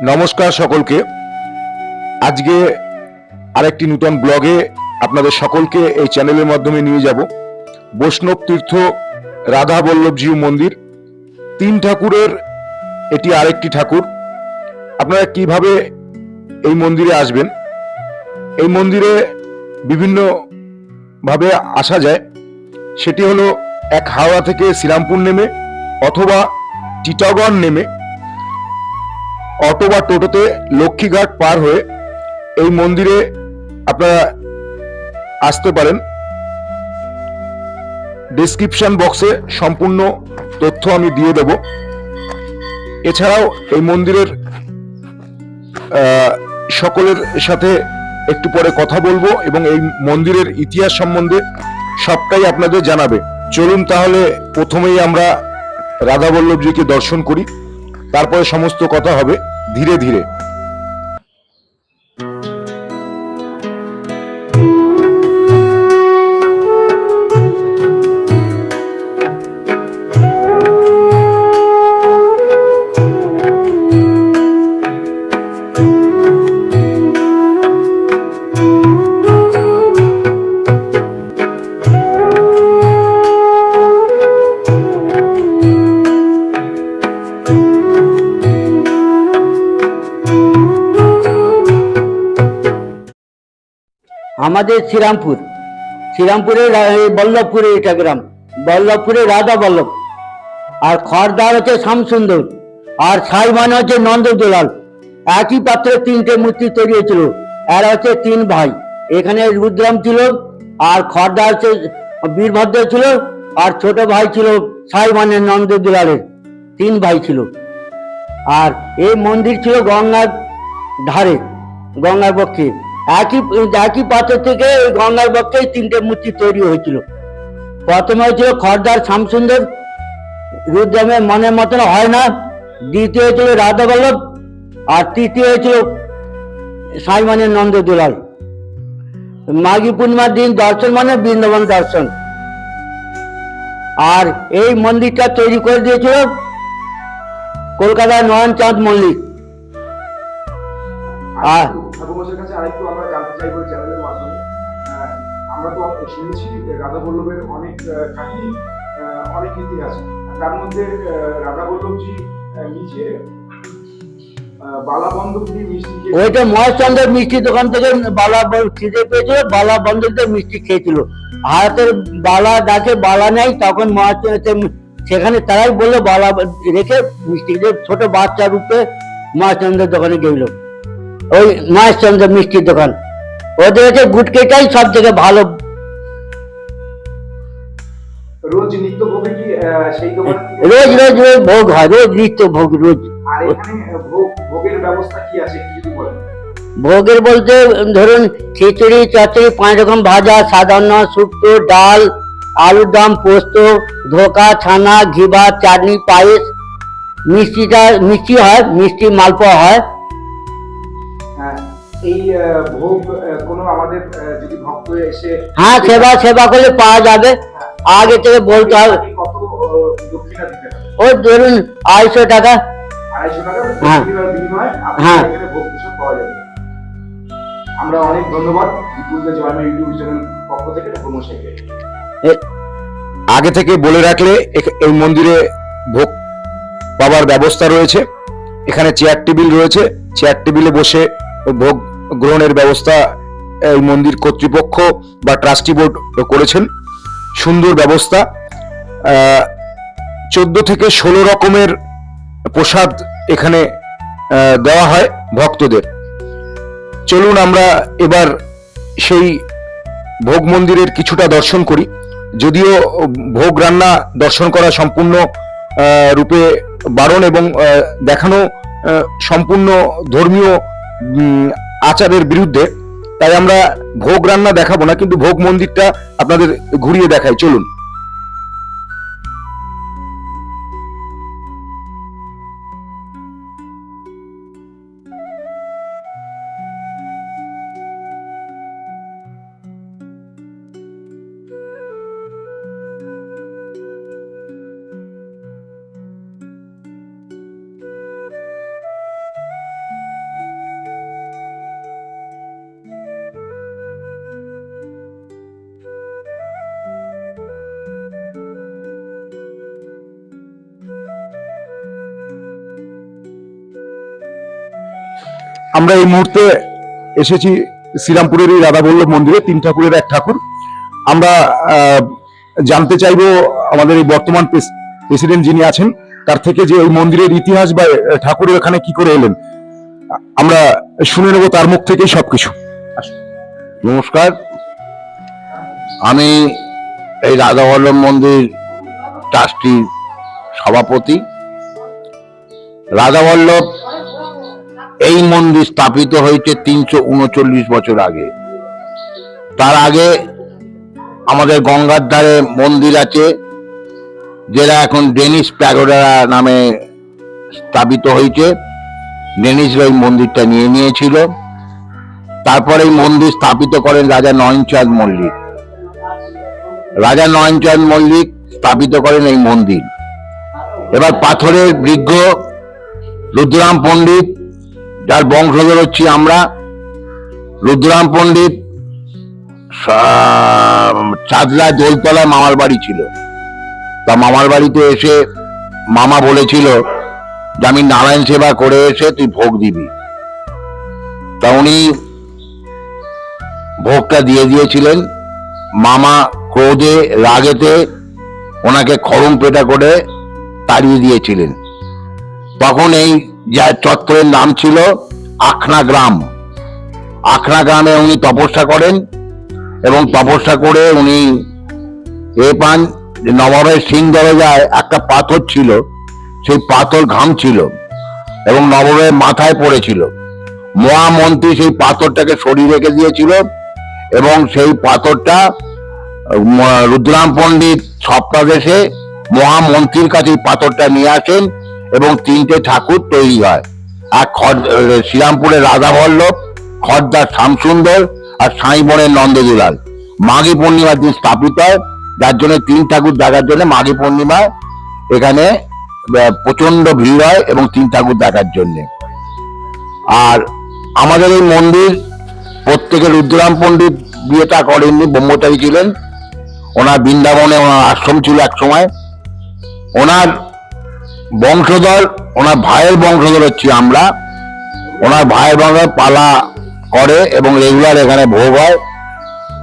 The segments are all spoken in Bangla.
নমস্কার সকলকে। আজকে আরেকটি নূতন ব্লগে আপনাদের সকলকে এই চ্যানেলের মাধ্যমে নিয়ে যাব। বৈষ্ণব তীর্থ রাধা বল্লভজিউ মন্দির। তিন ঠাকুরের এটি আরেকটি ঠাকুর। আপনারা কীভাবে এই মন্দিরে আসবেন? এই মন্দিরে বিভিন্ন ভাবে আসা যায়। সেটি হলো এক হাওড়া থেকে শ্রীরামপুর নেমে অথবা টিটাগড় নেমে অটো বা টোটোতে লক্ষ্মীঘাট পার হয়ে এই মন্দিরে আপনারা আসতে পারেন। ডিসক্রিপশন বক্সে সম্পূর্ণ তথ্য আমি দিয়ে দেব। এছাড়াও এই মন্দিরের সকলের সাথে একটু পরে কথা বলব এবং এই মন্দিরের ইতিহাস সম্বন্ধে সবটাই আপনাদের জানাবে। চলুন তাহলে প্রথমেই আমরা রাধা বল্লভজিকে দর্শন করি। তারপরে সমস্ত কথা হবে ধীরে ধীরে। আমাদের শ্রীরামপুর। শ্রীরামপুরে বল্লভপুরে এটা গ্রাম। বল্লভপুরে রাধা বল্লভ। আর খড়দার হচ্ছে শ্যামসুন্দর। আর ছাই মানে হচ্ছে নন্দদুলাল। একই পাত্রে তিনটে মূর্তি তৈরি হয়েছিল। এরা হচ্ছে তিন ভাই। এখানে রুদ্রাম ছিল, আর খড়দা হচ্ছে বীরভদ্র ছিল, আর ছোট ভাই ছিল ছাই মানে নন্দদুলালের। তিন ভাই ছিল। আর এই মন্দির ছিল গঙ্গার ধারে, গঙ্গার পক্ষে। একই একই পাথর থেকে ওই গঙ্গার পক্ষে তিনটে মূর্তি তৈরি হয়েছিল। প্রথমে হয়েছিল খড়দার শ্যামসুন্দর। রুদ্রামের মনের মতন হয় না। দ্বিতীয় হয়েছিল রাধা বল্লভ আর তৃতীয় হয়েছিল সাইমানের নন্দ দুলাল। মাঘী পূর্ণিমার দিন দর্শন মানে বৃন্দাবন দর্শন। আর এই মন্দিরটা তৈরি করে দিয়েছিল কলকাতার নয়ন চাঁদ মল্লিক। আর ঠাকুরমশাইয়ের কাছে আরেকটু আমরা জানতে চাইব চ্যানেলের মাধ্যমে। আমরা তো শুনেছি যে রাধা বল্লভের অনেক আহ, কাহিনী আহ, অনেক ইতিহাস। তার মধ্যে রাধা বল্লভজি আহ, বালা বন্ধক দিয়ে মিষ্টি খেয়ে- ওইটা মহেশচন্দ্রের মিষ্টি দোকান থেকে বালা খিদে পেয়েছিল বালা বন্ধুদের মিষ্টি খেয়েছিল। হাতের বালা ডাকে বালা নেই তখন মহাচন্দ্র সেখানে তারাই বলল বালা রেখে মিষ্টি ছোট বাচ্চা রূপে মহাচন্দ্রের দোকানে গেল। ওই মহেশচন্দ্র মিষ্টির দোকান। ওদের হচ্ছে গুটকেটাই সব থেকে ভালো। রোজ নিত্য ভোগে কি সেই দোকান? রোজ রোজ ভোগ হয় রোজ নিত্য ভোগ রোজ। ভোগের ব্যবস্থা কি আছে একটু ভোগের বলতে ধরুন খিচুড়ি চচ্চড়ি পাঁচ রকম ভাজা সাধারণ শুক্তো ডাল আলুর দম পোস্ত ধোকা ছানা ঘি ভাত চাটনি পায়েস। মিষ্টিটা মিষ্টি হয় মিষ্টি মালপোয়া হ্যাঁ, এই ভোগ কোনো আমাদের যদি ভক্ত এসে হ্যাঁ সেবা সেবা করলে পাওয়া যাবে। আগে থেকে বলতে হবে ওই ধরুন আড়াইশো টাকা। হ্যাঁ। হ্যাঁ। পাওয়া যাবে। আমরা অনেক ধন্যবাদ। ইউটিউব চ্যানেল পক্ষ থেকে আগে থেকে বলে রাখলে এই মন্দিরে ভোগ পাওয়ার ব্যবস্থা রয়েছে। এখানে চেয়ার টেবিল রয়েছে। চেয়ার টেবিলে বসে ভোগ গ্রহণের ব্যবস্থা এই মন্দির কর্তৃপক্ষ বা ট্রাস্টি বোর্ড করেছেন। সুন্দর ব্যবস্থা। চোদ্দ থেকে ষোলো রকমের প্রসাদ এখানে দেওয়া হয় ভক্তদের। চলুন আমরা এবার সেই ভোগ মন্দিরের কিছুটা দর্শন করি। যদিও ভোগ রান্না দর্শন করা সম্পূর্ণ রূপে বারণ এবং দেখানো সম্পূর্ণ ধর্মীয় আচারের বিরুদ্ধে। তাই আমরা ভোগ রান্না দেখাবো না, কিন্তু ভোগ মন্দিরটা আপনাদের ঘুরিয়ে দেখাই। চলুন। আমরা এই মুহূর্তে এসেছি শ্রীরামপুরের এই রাধাবল্লভ মন্দিরে তিন ঠাকুরের এক ঠাকুর। আমরা জানতে চাইব আমাদের এই বর্তমান প্রেসিডেন্ট যিনি আছেন তার থেকে যে এই মন্দিরের ইতিহাস বা আহ, ঠাকুর এখানে কি করে এলেন। আমরা শুনে নেব তার মুখ থেকেই সবকিছু। নমস্কার। আমি এই রাধাবল্লভ মন্দির ট্রাস্টির সভাপতি। রাধাবল্লভ এই মন্দির স্থাপিত হয়েছে তিনশো উনচল্লিশ বছর আগে। তার আগে আমাদের গঙ্গার ধারে মন্দির আছে, যেটা এখন ডেনিস প্যাগোডা নামে স্থাপিত হয়েছে। ডেনিসরা এই মন্দিরটা নিয়ে নিয়েছিল। তারপরে এই মন্দির স্থাপিত করেন রাজা নয়নচাঁদ মল্লিক। রাজা নয়নচাঁদ মল্লিক স্থাপিত করেন এই মন্দির। এবার পাথরের বৃদ্ধ রুদ্রাম পণ্ডিত যার বংশধর হচ্ছি আমরা, রুদ্রাম পণ্ডিত চাঁদলা দোলতলায় মামার বাড়ি ছিল। তা মামার বাড়িতে এসে মামা বলেছিল যে আমি নারায়ণ সেবা করে এসে তুই ভোগ দিবি। তা উনি ভোগটা দিয়ে দিয়েছিলেন। মামা ক্রোধে, রাগেতে ওনাকে খরম পেটা করে তাড়িয়ে দিয়েছিলেন। তখন এই যা চত্বরের নাম ছিল আখনা গ্রাম। আখনা গ্রামে উনি তপস্যা করেন এবং তপস্যা করে উনি এ পান নবাবের সিং দরজায় একটা পাথর ছিল, সেই পাথর ঘাম ছিল এবং নবাবের মাথায় পড়েছিল। মহামন্ত্রী সেই পাথরটাকে সরিয়ে রেখে দিয়েছিল এবং সেই পাথরটা রুদ্রাম পণ্ডিত স্বপ্নাদেশে মহামন্ত্রীর কাছে পাথরটা নিয়ে আসেন এবং তিনটে ঠাকুর তৈরি হয়। আর খড়- শ্রীরামপুরের রাধা বল্লভ খর্দার শ্যামসুন্দর আর সাঁইবনের নন্দদুলাল মাঘী পূর্ণিমার দিন স্থাপিত হয়, যার জন্য তিন ঠাকুর দেখার জন্য মাঘী পূর্ণিমায় এখানে প্রচণ্ড ভিড় হয় এবং তিন ঠাকুর দেখার জন্য। আর আমাদের এই মন্দির প্রত্যেকে রুদ্রাম পণ্ডিত বিয়েটা করেননি, ব্রহ্মচারী ছিলেন। ওনার বৃন্দাবনে ওনার আশ্রম ছিল এক সময়। ওনার বংশধর, ওনার ভাইয়ের বংশধর হচ্ছি আমরা। ওনার ভাইয়ের বংশধর পালা করে এবং রেগুলার এখানে ভোগ হয়।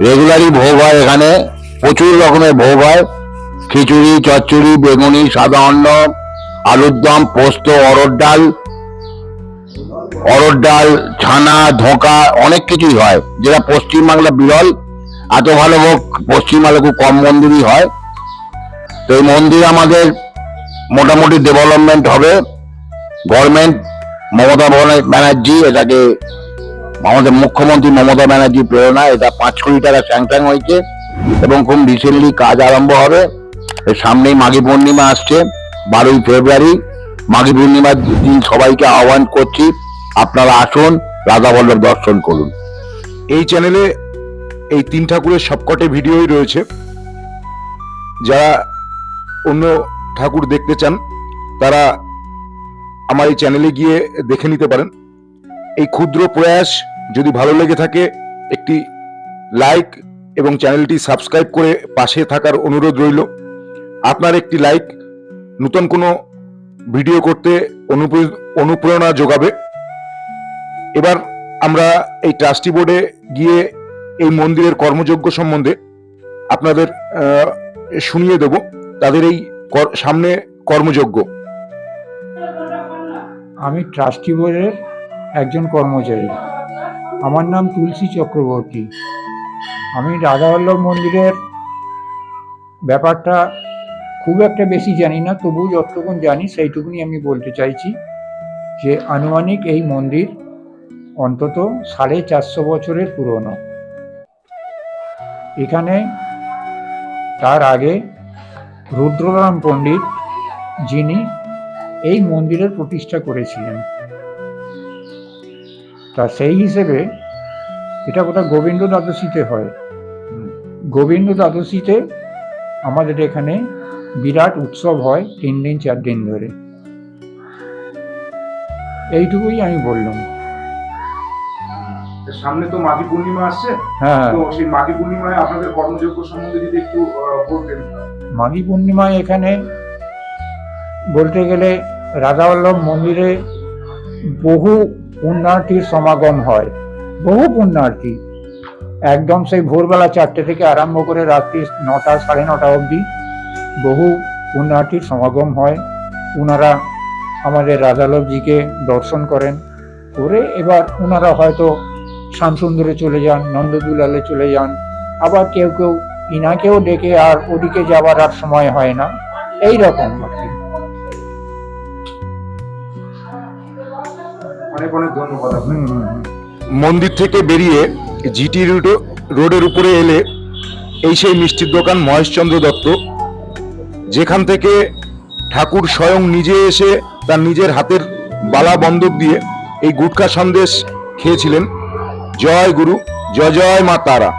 রেগুলারই ভোগ হয় এখানে। প্রচুর রকমের ভোগ হয়। খিচুড়ি, চচ্চড়ি, বেগুনি, সাদা অন্ন, আলুর দম, পোস্ত অরড় ডাল অরড় ডাল, ছানা, ধোঁকা, অনেক কিছুই হয়। যেটা পশ্চিমবাংলা বিরল। এত ভালো ভোগ পশ্চিমবাংলা খুব কম মন্দিরই হয়। তো এই মন্দির আমাদের মোটামুটি ডেভেলপমেন্ট হবে। গভর্নমেন্ট মমতা ব্যানার্জি, এটাকে আমাদের মুখ্যমন্ত্রী মমতা ব্যানার্জি প্রেরণা, এটা পাঁচ কোটি টাকা স্যাংশন হয়েছে এবং খুব রিসেন্টলি কাজ আরম্ভ হবে। এর সামনেই মাঘী পূর্ণিমা আসছে, বারোই ফেব্রুয়ারি। মাঘী পূর্ণিমার দিন সবাইকে আহ্বান করছি, আপনারা আসুন, রাধা বল্লভ দর্শন করুন। এই চ্যানেলে এই তিন ঠাকুরের সবকটে ভিডিওই রয়েছে। যারা অন্য ঠাকুর দেখতে চান, তারা আমার এই চ্যানেলে গিয়ে দেখে নিতে পারেন। এই ক্ষুদ্র প্রয়াস যদি ভালো লেগে থাকে, একটি লাইক এবং চ্যানেলটি সাবস্ক্রাইব করে পাশে থাকার অনুরোধ রইল। আপনার একটি লাইক নতুন কোনো ভিডিও করতে অনুপ্রে- অনুপ্রেরণা যোগাবে। এবার আমরা এই ট্রাস্টি বোর্ডে গিয়ে এই মন্দিরের কর্মযজ্ঞ সম্বন্ধে আপনাদের শুনিয়ে দেব। তাদের এই সামনে কর্মযোগ্য। আমি ট্রাস্টি বোর্ডের একজন কর্মচারী। আমার নাম তুলসী চক্রবর্তী। আমি রাধাবল্লভ মন্দিরের ব্যাপারটা খুব একটা বেশি জানি না তবু যতক্ষণ জানি সেইটুকুনি আমি বলতে চাইছি যে আনুমানিক এই মন্দির অন্তত সাড়ে চারশো বছরের পুরনো। এখানে তার আগে রুদ্ররাম পণ্ডিত যিনি এই মন্দিরের প্রতিষ্ঠা করেছিলেন। তা সেই হিসেবে এটা কোথায় গোবিন্দ দ্বাদশীতে হয়। গোবিন্দ দ্বাদশীতে আমাদের এখানে বিরাট উৎসব হয় তিন দিন, চার দিন ধরে। এইটুকুই আমি বললাম। সামনে তো মাঘী পূর্ণিমা আসছে হ্যাঁ তো সেই মাঘী পূর্ণিমায় আপনাদের কর্মযোগ্য সম্বন্ধে যদি একটু বলতেন। মাঘী পূর্ণিমায় এখানে বলতে গেলে রাধাবল্লভ মন্দিরে বহু পুণ্যার্থীর সমাগম হয় বহু পুণ্যার্থী। একদম সেই ভোরবেলা চারটে থেকে আরম্ভ করে রাত্রি নটা সাড়ে নটা অবধি বহু পুণ্যার্থীর সমাগম হয়। ওনারা আমাদের রাধালভজিকে দর্শন করেন। করে এবার ওনারা হয়তো শ্যামসুন্দরে চলে যান নন্দদুলালে চলে যান। আবার কেউ কেউ ইনাকেও ডেকে আর ওদিকে যাবার আর সময় হয় না। এই রকম অনেক অনেক ধন্যবাদ। মন্দির থেকে বেরিয়ে জিটি রোড- রোডের উপরে এলে এই সেই মিষ্টির দোকান মহেশচন্দ্র দত্ত। যেখান থেকে ঠাকুর স্বয়ং নিজে এসে তার নিজের হাতের বালা বন্ধক দিয়ে এই গুটখা সন্দেশ খেয়েছিলেন। জয় গুরু জয় জয় মা তারা।